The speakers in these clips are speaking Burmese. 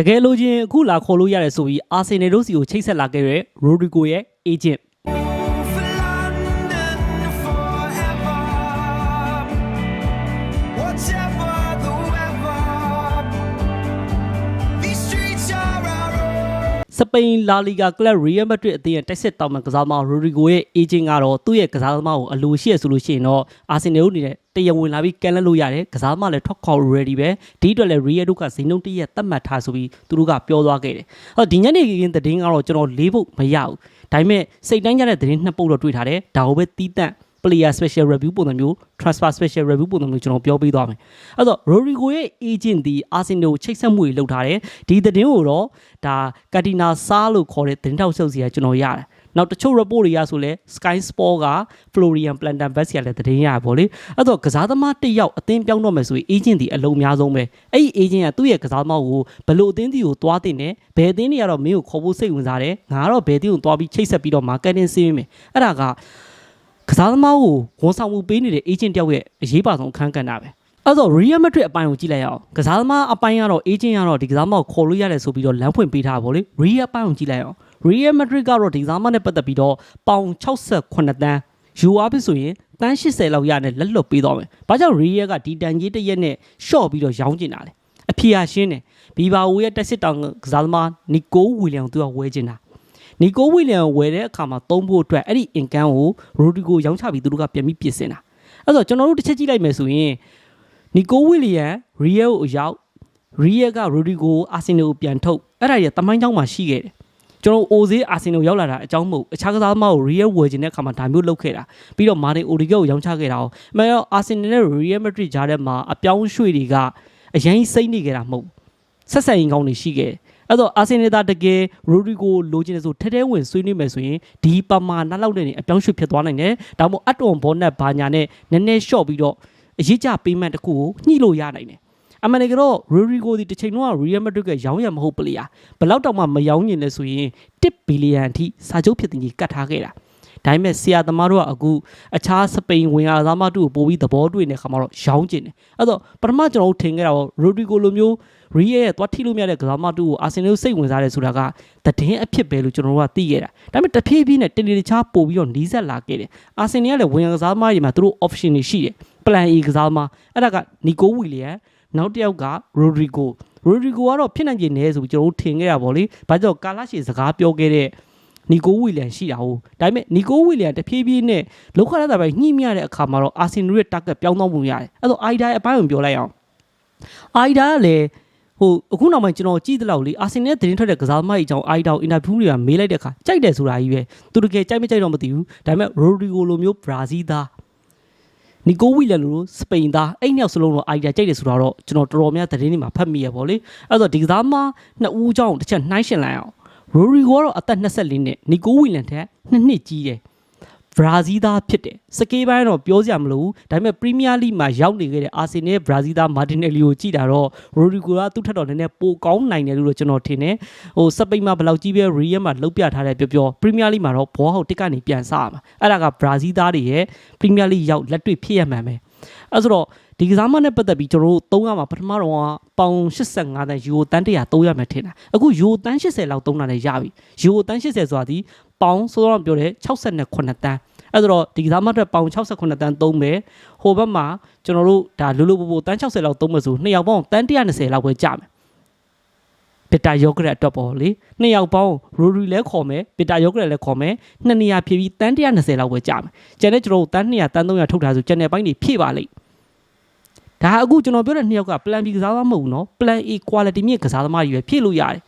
တကယ်လို့ချင်းအခုလာခေါ်လို့ရတယ်ဆိုပြီးအာဆင်နယ်တို့စီကိုချိတ်ဆက်လာခဲ့တဲ့ရိုဒရီဂိုရဲ့ agent စပိန်လာလီဂါကလပ်ရီယယ်မက်ဒရစ်အသင်းရဲ့တိုက်စစ်တောင်မှကစားသမားရိုဒရီဂိုရဲ့ agent ကတော့သူ့ရဲ့ကစားသမားကိုအလိုရှိရဆိုလို့ရှိရင်တော့အာဆင်နယ်တို့အနေနဲ့တရားဝင်လာပြီးကန်လက်လို့ရတယ်ကစားသမားလည်းထွက်ခေါ် ready ပဲဒီအတွက်လည်း real တို့ကဇိနှုန်းတရက်သတ်မှတ်ထားဆိုပြီးသူတို့ကပြောသွားခဲ့တယ်ဟောဒီညနေခင်းသတင်းကတော့ကျွန်တော်လေးဖို့မရဘူးဒါပေမဲ့စိတ်တိုင်းကြတဲ့သတင်းနှစ်ပုတ်တော့တွေ့ထားတယ်ဒါကိုပဲတီးတန့် player special review ပုံစံမျိုး transfer special review ပုံစံမျိုးကျွန်တော်ပြောပြသွားမယ်အဲ့တော့ Rodrigo ရဲ့ agent ဒီ Arsenal ကိုချိတ်ဆက်မှုတွေလုပ်ထားတယ်ဒီသတင်းကိုတော့ဒါ Katina Sa လို့ခေါ်တဲ့သတင်းထောက်ချုပ်စီကကျွန်တော်ရတယ်နောက်တချို့ report တွေရဆိုလဲ Sky Sport က Florian Plettenberg ကလည်းသတင်းရပါဗောလေအဲ့တော့ကစားသမားတစ်ယောက်အသင်းပြောင်းတော့မယ်ဆိုရင် agent ဒီအလုံးအများဆုံးပဲအဲ့ဒီ agent ကသူ့ရဲ့ကစားသမားကိုဘယ်လိုအသင်းဒီကိုသွားတင်တယ်ဘယ်အသင်းတွေကတော့မင်းကိုခေါ်ဖို့စိတ်ဝင်စားတယ်ငါကတော့ဘယ်အသင်းကိုသွားပြီးချိတ်ဆက်ပြီးတော့ marketing စီးမယ်အဲ့ဒါက ကစားသမားကိုဝန်ဆောင်မှုပေးနေတဲ့ agent တယောက်ရဲ့အရေးပါဆုံးအခန်းကဏ္ဍပဲအဲ့တော့ Real Madrid အပိုင်းကိုကြည့်လိုက်ရအောင်ကစားသမားအပိုင်းကတော့ agent ကတော့ဒီကစားသမားကိုခေါ်လို့ရတယ်ဆိုပြီးတော့လမ်းဖွင့်ပေးထားပါဗောလေ Real အပိုင်းကိုကြည့်လိုက်အောင် Real Madrid ကတော့ဒီကစားသမားနဲ့ပတ်သက်ပြီးတော့ပေါင်68တန်းယူအားပြီဆိုရင်တန်း80လောက်ရနဲ့လက်လွတ်ပေးတော့မယ်။ဘာကြောင့် Real ကဒီတန်ကြီးတစ်ရက်နဲ့ရှော့ပြီးတော့ရောင်းကျင်တာလဲ။အဖြေအရှင်းတယ်။ဘီဘာဝိုရဲ့တက်စစ်တောင်ကစားသမားနီကိုဝီလျံသူကဝဲကျင်တာ။ နီကိုဝီလျံဝယ်တဲ့အခါမှာသုံးဖို့အတွက်အဲ့ဒီအင်ကန်ကိုရိုဒီဂိုရောင်းချပြီးသူတို့ကပြန်ပြီးပြင်ဆင်တာအဲ့တော့ကျွန်တော်တို့တစ်ချက်ကြည့်လိုက်မယ်ဆိုရင်နီကိုဝီလျံရီယယ်ကိုရောက်ရီယယ်ကရိုဒီဂိုအာဆင်နယ်ကိုပြန်ထုတ်အဲ့ဒါရဲ့တမိုင်းကြောင်းမှာရှိခဲ့တယ်ကျွန်တော်အိုဇေးအာဆင်နယ်ရောက်လာတာအကြောင်းမဟုတ်အခြားကစားသမားကိုရီယယ်ဝယ်ခြင်းတဲ့အခါမှာဒါမျိုးလုပ်ခဲ့တာပြီးတော့မာတင်အိုဒီဂိုကိုရောင်းချခဲ့တာအောင်အမှန်တော့အာဆင်နယ်နဲ့ရီယယ်မက်ဒရစ်ကြားထဲမှာအပြောင်းရွှေ့တွေကအရင်စိမ့်နေကြတာမဟုတ်ဘူးဆက်ဆံရင်ကောင်းနေရှိခဲ့တယ် အဲ့တော့အာဆင်နယ်သားတကယ်ရိုဒရီဂိုလိုချင်တယ်ဆိုထဲထဲဝင်ဆွေးနွေးမယ်ဆိုရင်ဒီပမာဏလောက်နဲ့နေအပြောင်းရွှေ့ဖြစ်သွားနိုင်တယ်ဒါမှမဟုတ်အတွန်ဘောနက်ဘာညာနဲ့နည်းနည်းရှော့ပြီးတော့အရေးကြပေးမှန်တစ်ခုကိုညှိလို့ရနိုင်တယ်အမှန်တကယ်တော့ရိုဒရီဂိုဒီတစ်ချိန်လုံးကရီယယ်မက်ဒရစ်ကရောင်းရမဟုတ်ပလီယာဘယ်လောက်တောင်မှမရောင်းညင်လဲဆိုရင်1ဘီလီယံအထိစာချုပ်ဖြစ်တင်ကြီးကတ်ထားခဲ့တာ ဒါပေမဲ့ဆရာသမားတို့ကအခုအခြားစပိန်ဝင်အားသမားတို့ကိုပို့ပြီးသဘောတွေ့နေတဲ့ခါမှာတော့ရောင်းကျင်တယ်အဲ့တော့ပထမကျွန်တော်တို့ထင်ခဲ့တာတော့ရိုဒရီဂိုလိုမျိုးရီရဲ့ရဲ့သွားထိလို့မရတဲ့ကစားမတူကိုအာဆင်နယ်စိတ်ဝင်စားတယ်ဆိုတာကသတင်းအဖြစ်ပဲလို့ကျွန်တော်တို့ကသိခဲ့တာဒါပေမဲ့တဖြည်းဖြည်းနဲ့တလီတခြားပို့ပြီးတော့နီးစပ်လာခဲ့တယ်အာဆင်နယ်ကလည်းဝင်ကစားသမားတွေမှာသူတို့ option တွေရှိတယ် plan A ကစားသမားအဲ့ဒါကနီကိုဝီလီယံနောက်တစ်ယောက်ကရိုဒရီဂိုရိုဒရီဂိုကတော့ဖြစ်နိုင်ခြေနည်းဆိုပြီးကျွန်တော်တို့ထင်ခဲ့တာဗောလေဘာကြောင့်ကာလာရှီစကားပြောခဲ့တဲ့ နီကိုဝီလျံရှိတာဟုတ်ဒါပေမဲ့နီကိုဝီလျံတဖြည်းဖြည်းနဲ့လောက်ခရတာပဲညှိမြတဲ့အခါမှာတော့အာဆင်နယ်ရဲ့ target ပြောင်းသွားမှုရတယ်အဲ့တော့အိုင်ဒါရဲ့အပိုင်းကိုပြောလိုက်အောင်အိုင်ဒါကလည်းဟိုအခုနောက်ပိုင်းကျွန်တော်ကြည့်သလောက်လေအာဆင်နယ်သတင်းထွက်တဲ့ကစားသမားကြီးအကြောင်းအိုင်တောင်အင်တာဗျူးတွေကမေးလိုက်တဲ့အခါကြိုက်တယ်ဆိုတာကြီးပဲသူတကယ်ကြိုက်မကြိုက်တော့မသိဘူးဒါပေမဲ့ရိုဒရီဂိုလိုမျိုးဘရာဇီးသားနီကိုဝီလန်လိုစပိန်သားအဲ့နှစ်ယောက်စလုံးတော့အိုင်ဒါကြိုက်တယ်ဆိုတာတော့ကျွန်တော်တော်တော်များသတင်းတွေမှာဖတ်မိရပါလေအဲ့တော့ဒီကစားသမားနှစ်ဦးအကြောင်းတစ်ချက်နှိုင်းရှင်လိုက်အောင် ရိုဒရီဂိုကတော့အသက်24နှစ်နီကိုဝီလန်ထက်နှစ်နှစ်ကြီးတယ်ဘရာဇီးသားဖြစ်တယ်စကေးပိုင်းတော့ပြောစရာမလိုဘူးဒါပေမဲ့ပရီးမီးယားလိမှာရောက်နေခဲ့တဲ့အာဆင်နယ်ဘရာဇီးသားမာတင်နယ်လီကိုကြည့်တာတော့ရိုဒီဂိုကသူ့ထက်တော့နည်းနည်းပိုကောင်းနိုင်တယ်လို့တော့ကျွန်တော်ထင်တယ်ဟိုစပိန်မှာဘယ်လောက်ကြီးပဲရီယယ်မှာလုတ်ပြထားတယ်ပြောပြောပရီးမီးယားလိမှာတော့ဘောဟောက်တစ်ကနေပြန်စားရမှာအဲ့ဒါကဘရာဇီးသားတွေရဲ့ပရီးမီးယားလိရောက်လက်တွေ့ဖြစ်ရမှန်ပဲအဲ့ဆိုတော့ ဒီကစားမနဲ့ပတ်သက်ပြီးကျွန်တော်တို့သုံးရမှာပထမတော့ကပေါင်85တန်းယူရိုတန်း100သုံးရမယ်ထင်တာအခုယူရိုတန်း80လောက်သုံးတာလည်းရပြီယူရိုတန်း80ဆိုတာဒီပေါင်ဆိုတော့ပြောတယ်68တန်းအဲ့တော့ဒီကစားမအတွက်ပေါင်68တန်းသုံးမယ်ဟိုဘက်မှာကျွန်တော်တို့ဒါလူလူပူပူတန်း60လောက်သုံးမယ်ဆိုနှစ်ယောက်ပေါင်းတန်း120လောက်ပဲကြမယ်ပစ်တာယောဂရက်အတွက်ပေါ့လေနှစ်ယောက်ပေါင်းရိုရီလဲခေါ်မယ်ပစ်တာယောဂရက်လဲခေါ်မယ်နှစ်နေရာဖြည့်ပြီးတန်း120လောက်ပဲကြမယ်ကျန်တဲ့ကျွန်တော်တို့တန်း200တန်း300ထုတ်ထားဆိုကျန်တဲ့ဘိုင်းတွေဖြည့်ပါလိမ့် ဒါအခုကျွန်တော်ပြောတဲ့နှစ်ယောက်က plan B ကစားသမားမဟုတ်ဘူးနော် plan A quality မြင့်ကစားသမားတွေပဲဖြစ်လို့ရတယ်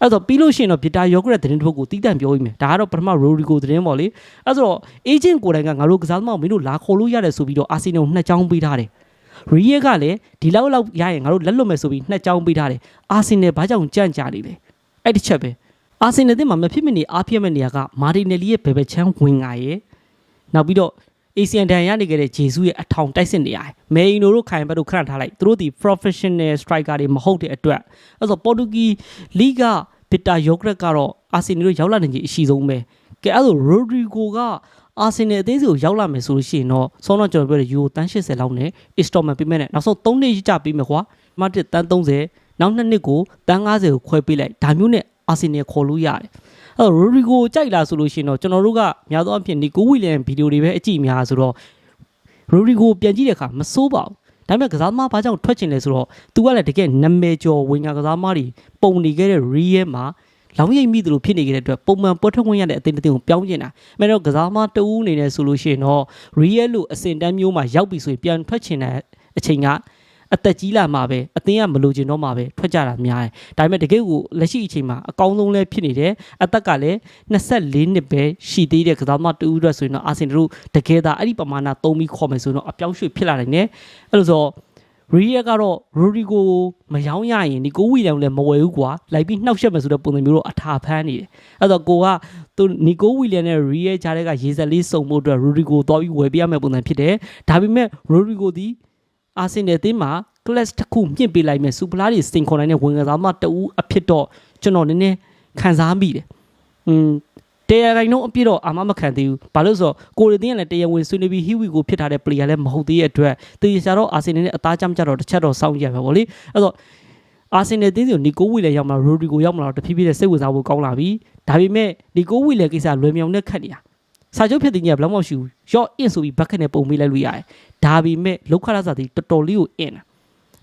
အဲ့တော့ပြီးလို့ရှိရင်တော့ဗီတာယောဂရက်သတင်းတစ်ပုဒ်ကိုတီးတန့်ပြောပြီးမယ်ဒါကတော့ပထမရိုဒီကိုသတင်းပေါ့လေအဲ့ဆိုတော့ agent ကိုယ်တိုင်ကငါတို့ကစားသမားကိုမင်းတို့လာခေါ်လို့ရတယ်ဆိုပြီးတော့အာဆီနယ်ကိုနှစ်ချောင်းပေးထားတယ်ရီယက်ကလည်းဒီလောက်လောက်ရရင်ငါတို့လက်လွတ်မယ်ဆိုပြီးနှစ်ချောင်းပေးထားတယ်အာဆီနယ်ဘာကြောင့်ကြန့်ကြာနေလဲအဲ့တစ်ချက်ပဲအာဆီနယ်တင်မှာမဖြစ်မနေအားပြည့်မဲ့နေရာကမာတီနယ်လီရဲ့ဘယ်ဘက်ချမ်းဝင်ငါရဲ့နောက်ပြီးတော့ ASEAN တန်ရနေခဲ့တဲ့ဂျေဆုရဲ့အထောင်တိုက်စစ်နေရတယ်။မေအီနိုတို့ခိုင်ဘတ်တို့ခဏထားလိုက်။သူတို့ဒီ professional striker တွေမဟုတ်တဲ့အတွက်အဲ့ဆိုပေါ်တူဂီလိဂဗစ်တာယောဂရက်ကတော့အာဆင်နယ်တို့ရောက်လာနေကြီးအရှိဆုံးပဲ။ကဲအဲ့ဆိုရိုဒရီဂိုကအာဆင်နယ်အသင်းစီကိုရောက်လာမယ်ဆိုလို့ရှိရင်တော့ဆောင်းတော့ကျွန်တော်ပြောတဲ့ယူရိုတန်း80လောက်နဲ့ installment ပေးမယ်နဲ့နောက်ဆုံး3နှစ်ကြာပေးမယ်ကွာ။မတ်တစ်တန်း30နောက်နှစ်နှစ်ကိုတန်း90ကိုခွဲပေးလိုက်ဒါမျိုးနဲ့အာဆင်နယ်ခေါ်လို့ရတယ် အဲ့တော့ရိုရီဂိုကြိုက်လာဆိုလို့ရှိရင်တော့ကျွန်တော်တို့ကများသောအားဖြင့်နီကိုဝီလန်ဗီဒီယိုတွေပဲအကြည့်များဆိုတော့ရိုရီဂိုပြန်ကြည့်တဲ့အခါမစိုးပါဘူးဒါပေမဲ့ကစားသမားဘာကြောင့်ထွက်ချင်လဲဆိုတော့ तू ကလည်းတကယ်နာမည်ကျော်ဝင်ကကစားသမားတွေပုံနေခဲ့တဲ့ real မှာလောင်းရိပ်မိသလိုဖြစ်နေခဲ့တဲ့အတွက်ပုံမှန်ပွဲထွက်ဝင်ရတဲ့အသင်းတစ်သင်းကိုပြောင်းကျင်တာ။အဲတော့ကစားသမားတဦးအနေနဲ့ဆိုလို့ရှိရင်တော့ real လို့အစင်တန်းမျိုးမှာရောက်ပြီဆိုရင်ပြန်ထွက်ချင်တဲ့အချိန်က အသက်ကြီးလာမှာပဲအသင်းကမလိုချင်တော့မှာပဲထွက်ကြတာများတယ်။ဒါပေမဲ့တကယ်ကိုလက်ရှိအချိန်မှာအကောင်းဆုံးလည်းဖြစ်နေတယ်။အသက်ကလည်း24နှစ်ပဲရှိသေးတဲ့ကစားသမားတဦးအတွက်ဆိုရင်တော့အာဆင်နယ်တို့တကယ်သာအဲ့ဒီပမာဏသုံးပြီးခေါ်မယ်ဆိုရင်တော့အပြောင်းရွှေ့ဖြစ်လာနိုင်တယ်။အဲ့လိုဆိုရီယက်ကတော့ရိုဒီဂိုမယောင်းရရင်ဒီကိုဝီလန်လည်းမဝယ်ဘူးကွာလိုက်ပြီးနှောက်ရှက်မယ်ဆိုတဲ့ပုံစံမျိုးတော့အထာဖမ်းနေတယ်အဲ့တော့ကိုကသူနီကိုဝီလန်နဲ့ရီယက်ကြားတဲ့ကရေစက်လေးစုံမှုအတွက်ရိုဒီဂိုသွားပြီးဝယ်ပြရမယ့်ပုံစံဖြစ်တယ်ဒါပေမဲ့ရိုဒီဂိုဒီ အာဆင်နယ်အသင်းမှာ class တစ်ခုမြင့်ပေးလိုက်မယ်စူပလာတွေစင်ခွန်နိုင်တဲ့ဝင်ကစားမတအူးအဖြစ်တော့ကျွန်တော်နည်းနည်းခံစားမိတယ်อืมတရားရိုင်တော့အပြည့်တော့အာမမခံသေးဘူးဘာလို့ဆိုတော့ကိုရီတင်းကလည်းတရားဝင်ဆွေးနွေးပြီးဟီဝီကိုဖြစ်ထားတဲ့ player လည်းမဟုတ်သေးတဲ့အတွက်တေချာတော့အာဆင်နယ်နဲ့အသားကြမ်းကြတော့တစ်ချက်တော့စောင့်ကြရမှာပေါ့လေအဲ့တော့အာဆင်နယ်တင်းစီကိုနီကိုဝီလည်းရောက်မလားရိုဒီကိုရောက်မလားတဖြည်းဖြည်းနဲ့စိတ်ဝင်စားဖို့ကောင်းလာပြီဒါပေမဲ့နီကိုဝီလည်းကိစ္စလွယ်မြောင်နဲ့ခတ်နေတာ စာချုပ်ဖြစ်တဲ့ကြီးကဘယ်လောက်မှရှိဘူးရော့အင်ဆိုပြီးဘက်ခက်နဲ့ပုံပေးလိုက်လို့ရတယ်ဒါပေမဲ့လောက်ခရစာတီတော်တော်လေးကိုအင်တာ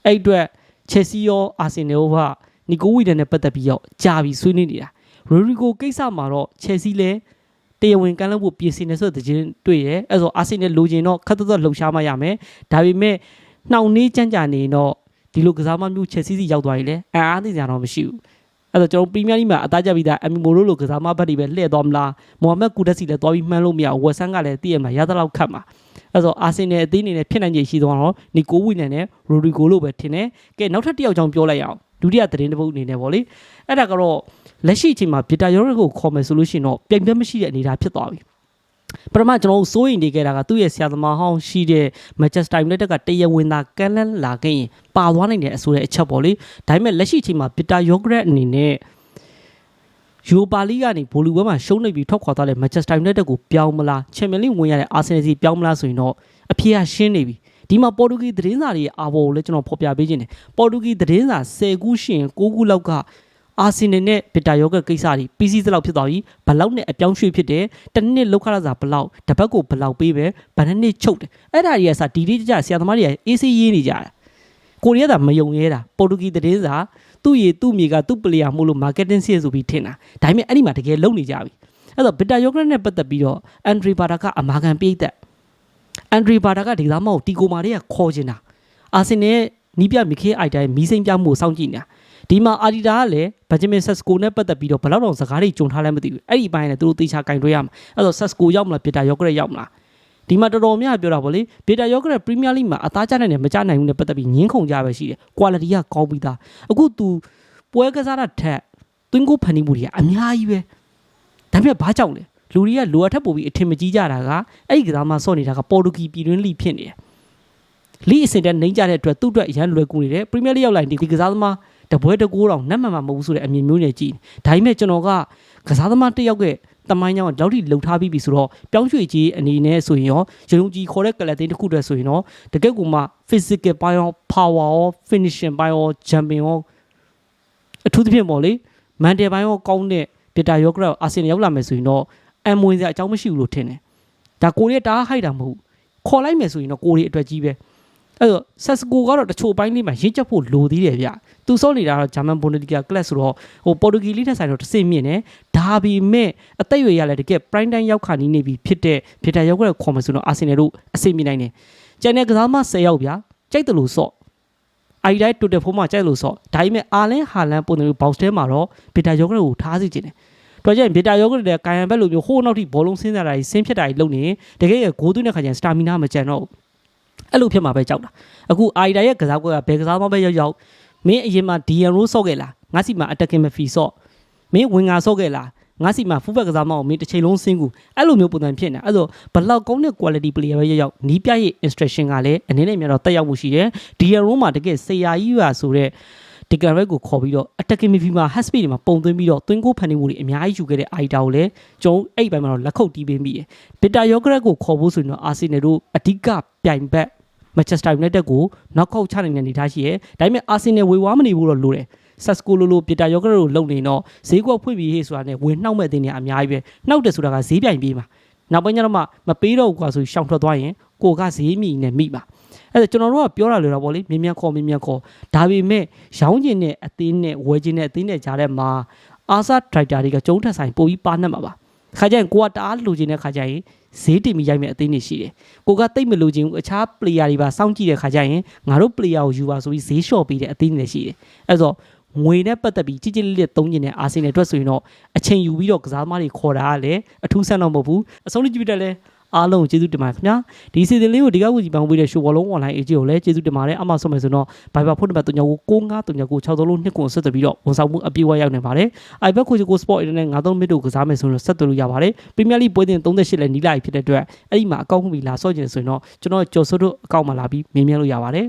အဲ့အတွက်ချက်စီရောအာဆင်နယ်ကနီကိုဝီနဲ့ပတ်သက်ပြီးတော့ကြာပြီဆွေးနွေးနေတာရိုဒီကိုကိစ္စမှာတော့ချက်စီလည်းတရားဝင်ကမ်းလှမ်းဖို့ပြင်ဆင်နေဆိုတဲ့သတင်းတွေ့ရဲအဲ့ဆိုအာဆင်နယ်လိုချင်တော့ခက်သက်သက်လှုပ်ရှားမှရမယ်ဒါပေမဲ့နှောင်နှေးကြမ်းကြာနေရင်တော့ဒီလိုကစားမမျိုးချက်စီစီရောက်သွားရင်လည်းအံ့အားသိစရာတော့မရှိဘူး အဲ့တော့ကျွန်တော်ပရီးမီးယားလိမှာအသားကျပြီးသားအမီမိုလိုလိုကစားမဘက်တွေပဲလှည့်သွားမလားမိုဟာမက်ကူတက်စီလည်းသွားပြီးမှန်းလို့မရဘူးဝက်ဆန်ကလည်းတည့်ရမှာရသလောက်ခတ်မှာအဲ့တော့အာဆင်နယ်အသင်းအနေနဲ့ဖြစ်နိုင်ခြေရှိသွားတော့နီကိုဝီနန်နဲ့ရိုဒီဂိုလို့ပဲထင်တယ်ကဲနောက်ထပ်တစ်ယောက်ကြောင့်ပြောလိုက်ရအောင်ဒုတိယသတင်းတစ်ပုဒ်အနေနဲ့ပေါ့လေအဲ့ဒါကတော့လက်ရှိအချိန်မှာဗီတာယောရက်ကိုခေါ်မယ်ဆိုလို့ရှိရင်တော့ပြိုင်ပွဲမရှိတဲ့အနေအထားဖြစ်သွားပြီ ပထမကျွန်တော်တို့စိုးရင်နေခဲ့တာကသူ့ရဲ့ဆရာသမားဟောင်းရှိတဲ့ Manchester United ကတရားဝင်သာကမ်းလှမ်းလာခဲ့ရင်ပါသွားနိုင်တယ်အဆိုတဲ့အချက်ပေါ့လေဒါပေမဲ့လက်ရှိအချိန်မှာဗီတာယောဂရက်အနေနဲ့ယူပါလီကနေဘိုလီပွဲမှာရှုံးနေပြီးထွက်ခွာသွားတဲ့ Manchester United ကိုပြောင်းမလား Champions League ဝင်ရတဲ့ Arsenal စီပြောင်းမလားဆိုရင်တော့အဖြေကရှင်းနေပြီဒီမှာပေါ်တူဂီသတင်းစာတွေရဲ့အာဘော်ကိုလည်းကျွန်တော်ဖော်ပြပေးခြင်းတယ်ပေါ်တူဂီသတင်းစာ10ခုရှိရင်9ခုလောက်က အာဆင်နယ်နဲ့ဗီတာယောဂတ်ကိစ္စတွေပြီးစီးသလောက်ဖြစ်သွားပြီဘလောက်နဲ့အပြောင်းရွှေ့ဖြစ်တယ်တနစ်လောက်ခရစာဘလောက်တစ်ပတ်ကိုဘလောက်ပေးပဲဗန်နှစ်ချုပ်တယ်အဲ့ဒါတွေကစဒီလေးကြဆရာသမားတွေကအေးဆေးရေးနေကြတာကိုရီးယားကမယုံရဲတာပေါ်တူဂီသတင်းစာသူ့ရေသူ့မြေကသူ့ပလေယာမို့လို့ marketing စီဆိုပြီးထင်တာဒါပေမဲ့အဲ့ဒီမှာတကယ်လုံနေကြပြီအဲ့တော့ဗီတာယောဂတ်နဲ့ပတ်သက်ပြီးတော့အန်ဒရီဘာတာကအမာခံပြေးသက်အန်ဒရီဘာတာကဒီသားမကိုတီကိုမာတွေကခေါ်ချင်တာအာဆင်နယ်နီးပြမီခေအိုက်တိုင်းမီးစိမ့်ပြမှုကိုစောင့်ကြည့်နေတာ ဒီမှာအာဒီတာကလည်းဘဂျမင်ဆက်စကိုနဲ့ပတ်သက်ပြီးတော့ဘယ်လောက်တော့စကားတွေကြုံထားလဲမသိဘူးအဲ့ဒီအပိုင်းနဲ့သူတို့တေချာကင်တွဲရမှာအဲ့တော့ဆက်စကိုရောက်မလားဗီတာယောဂရက်ရောက်မလားဒီမှာတော်တော်များပြောတာဗောလေဗီတာယောဂရက်ပရီးမီးယားလိမှာအသားကျနိုင်တယ်မကျနိုင်ဘူးနဲ့ပတ်သက်ပြီးညင်းခုန်ကြပဲရှိတယ်။ quality ကကောင်းပြီးသားအခု तू ပွဲကစားတာထက်တွင်းကိုဖန်တီးမှုတွေကအများကြီးပဲဒါပေမဲ့ဘာကြောင့်လဲလူတွေကလိုအပ်ထက်ပိုပြီးအထင်မကြီးကြတာကအဲ့ဒီကစားမဆော့နေတာကပေါ်တူဂီပြည်တွင်းလိဖြစ်နေတယ်။လိအစင်တဲ့နှိမ့်ကြတဲ့အတွက်သူ့အတွက်အရန်လွယ်ကူနေတယ်ပရီးမီးယားလိရောက်လိုက်ဒီကစားသမား တပွဲတကိုးတော့နတ်မှန်မှမဟုတ်ဘူးဆိုတဲ့အမြင်မျိုးနဲ့ကြည့်။ဒါပေမဲ့ကျွန်တော်ကကစားသမားတစ်ယောက်ကတမိုင်းကြောင့်လောက်ထိလှုပ်ထားပြီးပြီဆိုတော့ပြောင်းရွှေ့ကြီးအနေနဲ့ဆိုရင်ရောရုံကြီးခေါ်တဲ့ကလပ်တင်းတစ်ခုတည်းဆိုရင်တော့တကယ့်ကိုမှ physical ပိုင်းရော power ရော finishing ပိုင်းရော jumping ရောအထူးသဖြင့်ပေါ့လေမန်တယ်ပိုင်းရောကောင်းတဲ့ပီတာယောဂရက်အာဆင်နယ်ရောက်လာမယ်ဆိုရင်တော့အမ်မဝင်စရာအကြောင်းမရှိဘူးလို့ထင်တယ်ဒါကိုရီးယားတားဟိုက်တာမဟုတ်ခေါ်လိုက်မယ်ဆိုရင်တော့ကိုရီးအတွက်ကြီးပဲ အဲ့တော့ဆက်စကိုကတော့တချို့ပိုင်းလေးမှာရင့်ချက်ဖို့လိုသေးတယ်ဗျသူစောနေတာတော့ဂျာမန်ဘွန်ဒလီဂါကလပ်ဆိုတော့ဟိုပေါ်တူဂီလိထက်ဆိုင်တော့တစ်စိမ့်မြင့်တယ်ဒါပေမဲ့အသက်အရွယ်ရလဲတကယ် prime time ရောက်ခါနီးနေပြီဖြစ်တဲ့ဗီတာရောက်တဲ့ခေါ်မယ်ဆိုတော့အာဆင်နယ်တို့အစိမ့်မြင့်နိုင်တယ်ကျန်တဲ့ကစားမ10ယောက်ဗျာကြိုက်တယ်လို့စော့အိုင်တိုင်းတိုတယ်ဖုန်းမှာကြိုက်လို့စော့ဒါပေမဲ့အာလန်ဟာလန်ပုံစံမျိုးဘောက်စ်ထဲမှာတော့ဗီတာရောက်တဲ့ကိုထားစီခြင်းတယ်တော်ကြရင်ဗီတာယောဂတ်တဲ့ကာယံဘက်လိုမျိုးဟိုးနောက်ထိဘောလုံးဆင်းစားတာကြီးဆင်းဖြစ်တာကြီးလုပ်နေတကယ်ရဂိုးသွင်းတဲ့ခါကျရင်စတာမီနာမကျန်တော့ အဲ့လိုဖြစ်မှာပဲကြောက်တာအခုအာရီတာရဲ့ကစားကွက်ကဘယ်ကစားမှပဲရောက်ရောက်မင်းအရင်မှာဒီယန်ရိုးဆော့ခဲ့လားငါစီမှာအတက်ကင်မဖီဆော့မင်းဝင်ငါဆော့ခဲ့လားငါစီမှာဖူးဘက်ကစားမအောင်မင်းတစ်ချိန်လုံးဆင်းကူအဲ့လိုမျိုးပုံစံဖြစ်နေအဲ့ဆိုဘလောက်ကောင်းတဲ့ quality player ပဲရောက်ရောက်နီးပြရဲ့ instruction ကလည်းအနေနဲ့များတော့တက်ရောက်မှုရှိတယ်ဒီယန်ရိုးမှာတကယ်ဆရာကြီးရာဆိုတဲ့ ဒီကရက်ကိုခေါ်ပြီးတော့ attacking midfield မှာ half speed တွေမှာပုံသွင်းပြီးတော့သွင်းကိုဖန်တီးမှုတွေအများကြီးယူခဲ့တဲ့ idea ကိုလည်းကျွန်တော်အဲ့ဒီဘက်မှာတော့လက်ခုပ်တီးပေးမိတယ်။ဘီတာယောဂရက်ကိုခေါ်ဖို့ဆိုရင်တော့အာဆင်နယ်တို့အဓိကပြိုင်ဘက်မန်ချက်စတာယူနိုက်တက်ကိုနောက်ခေါက်ချနိုင်တဲ့အနေအထားရှိရဲဒါပေမဲ့အာဆင်နယ်ဝေဝါမနေဘူးတော့လိုတယ်ဆက်စကိုလိုလိုပီတာယောဂရက်ကိုလုံနေတော့ဈေးကွက်ဖွင့်ပြီးဟေးဆိုတာနဲ့ဝင်နှောက်မဲ့တဲ့နေရာအများကြီးပဲနှောက်တယ်ဆိုတာကဈေးပြိုင်ပြေးမှာနောက်ပိုင်းကျတော့မှမပေးတော့ဘူးကွာဆိုရှောင်ထွက်သွားရင်ကိုကဈေးမိနဲ့မိပါ အဲ့ဒါကျွန်တော်တို့ကပြောတာလေတော့ဗောလေမြင်မြန်ခေါ်မြင်မြန်ခေါ်ဒါပေမဲ့ရောင်းကျင်တဲ့အသင်းနဲ့ဝယ်ကျင်တဲ့အသင်းနဲ့ကြားထဲမှာအာဆာဒရိုက်တာတွေကကျုံးထက်ဆိုင်ပုံကြီးပါနှက်မှာပါခါကျရင်ကိုကတအားလိုချင်တဲ့ခါကျရင်ဈေးတင်ပြီးရိုက်မဲ့အသင်းတွေရှိတယ်ကိုကတိတ်မလိုချင်ဘူးအခြား player တွေပါစောင့်ကြည့်တဲ့ခါကျရင်ငါတို့ player ကိုယူပါဆိုပြီးဈေးလျှော့ပေးတဲ့အသင်းတွေရှိတယ်အဲ့ဆိုငွေနဲ့ပတ်သက်ပြီးကြီးကြီးလေးလေးသုံးကျင်တဲ့အာဆင်နယ်အတွက်ဆိုရင်တော့အချိန်ယူပြီးတော့ကစားသမားတွေခေါ်တာကလည်းအထူးဆန်းတော့မဟုတ်ဘူးအဆုံးထိကြည့်ပြတယ်လည်း အားလုံးကိုကျေးဇူးတင်ပါတယ်ခင်ဗျာဒီစီစဉ်လေးကိုဒီကကူကြီးပောင်းပေးတဲ့ရှိုးဘောလုံး online age ကိုလည်းကျေးဇူးတင်ပါတယ်အမှဆုံးမယ်ဆိုတော့ Viber ဖုန်းနံပါတ်39693996လုံးနှစ်ကိုဆက်သွယ်ပြီးတော့ဝန်ဆောင်မှုအပြည့်အဝရောက်နေပါတယ် iPad ကိုကို Sport Internet 93မိနစ်ကိုကစားမယ်ဆိုတော့ဆက်သွယ်လို့ရပါတယ် Premier League ပွဲစဉ်38လည်းနီးလာပြီဖြစ်တဲ့အတွက်အဲ့ဒီမှာအကောင့်မှုပြီးလာဆော့ကျင်ဆိုရင်တော့ကျွန်တော်ကျော်စိုးတို့အကောင့်မှာလာပြီးမြင်မြင်လို့ရပါတယ်